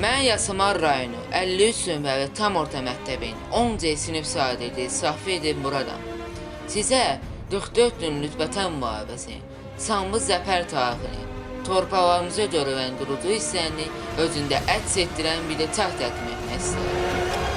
Mən Yasamal rayonu 53 sümbəli tam orta məktəbin 10C sinif sadiri Safi edib buradam. Sizə 44 günlük vətən müharibəsi, sanlı zəfər tarixini, torpaqlarımıza görülən qurucu hissəni özündə əks etdirən bir də təqdim etmək istəyirəm.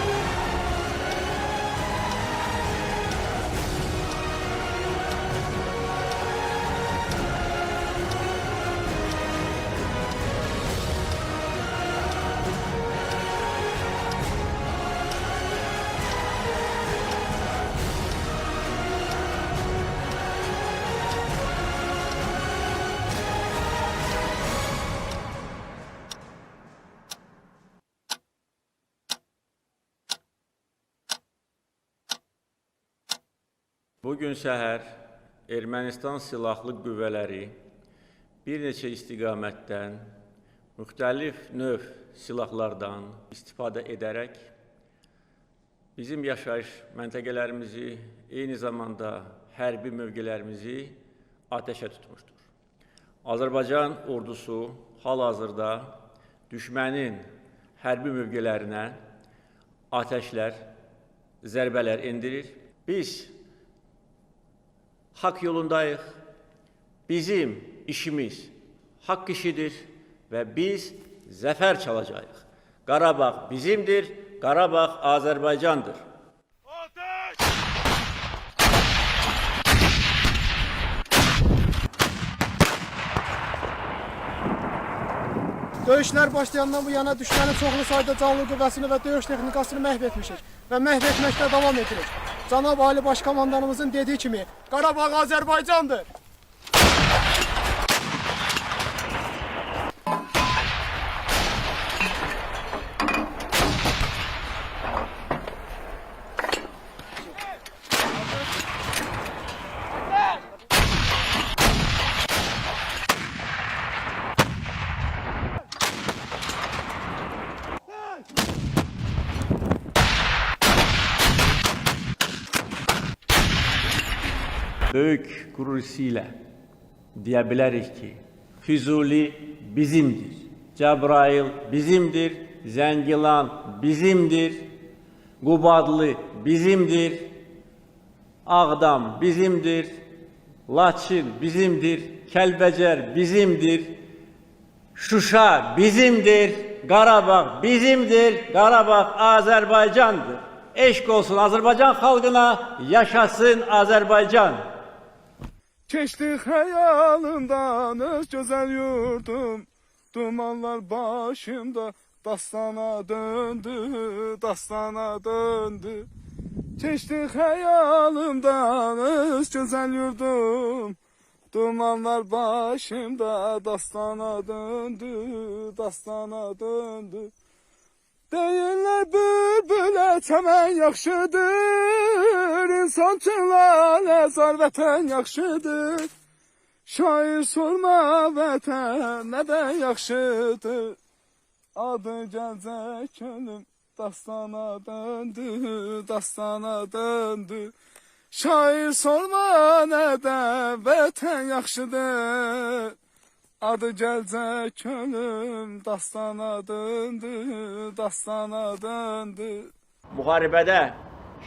Bugün səhər Ermənistan silahlı qüvvələri bir neçə istiqamətdən müxtəlif növ silahlardan istifadə edərək bizim yaşayış məntəqələrimizi, eyni zamanda hərbi mövqelərimizi atəşə tutmuşdur. Azərbaycan ordusu hal-hazırda düşmənin hərbi mövqelərinə atəşlər, zərbələr endirir. Biz hak yolundayıq. Bizim işimiz hak işidir və biz zəfər çalacağıq. Qarabağ bizimdir, Qarabağ Azərbaycandır. Döyüşlər başlayandan bu yana düşmənin çoxlu sayda canlı qüvvəsini və döyüş texnikasını məhv etmişik və məhv etməkdə davam edirik. Cənab Ali Başkomandanımızın dediyi kimi Qarabağ Azərbaycandır. Hissi deyə bilərik ki, Füzuli bizimdir. Cəbrayıl bizimdir, Zəngilan bizimdir, Qubadlı bizimdir, Ağdam bizimdir, Laçın bizimdir, Kəlbəcər bizimdir, Şuşa bizimdir, Qarabağ bizimdir, Qarabağ Azərbaycandır. Eşq olsun Azərbaycan xalqına, yaşasın Azərbaycan. Keçdi xəyalımdan öz gözəl yurdum. Dumanlar başımda dastana döndü, dastana döndü. Keçdi xəyalımdan öz gözəl yurdum. Dumanlar başımda dastana döndü, dastana döndü. Deyirlər bülbülə çəmən yaxşıdır, insan üçün lalə zar vətən yaxşıdır. Şair sorma vətən nədən yaxşıdır. Adı gəlcək ölüm dastana döndü, dastana döndü. Şair sorma nədən vətən yaxşıdır. Adı gəlcək ölüm dastana döndü, dastana döndü. Müharibədə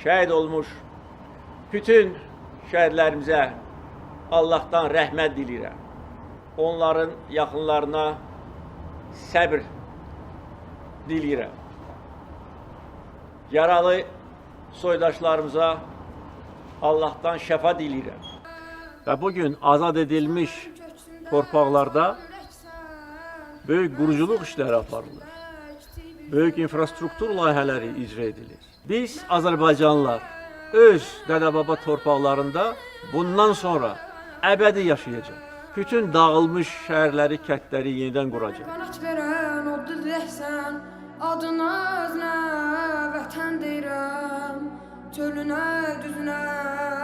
şəhid olmuş bütün şəhidlərimizə Allahdan rəhmət diləyirəm. Onların yaxınlarına səbr diləyirəm. Yaralı soydaşlarımıza Allahdan şəfa diləyirəm. Və bu gün azad edilmiş torpaqlarda böyük quruculuq işləri aparılır. Böyük infrastruktur layihələri icra edilir. Biz Azərbaycanlılar öz dədə-baba torpaqlarında bundan sonra əbədi yaşayacaq. Bütün dağılmış şəhərləri, kəndləri yenidən quracaq. Adına özünə vətən deyirəm Çölünə, düzünə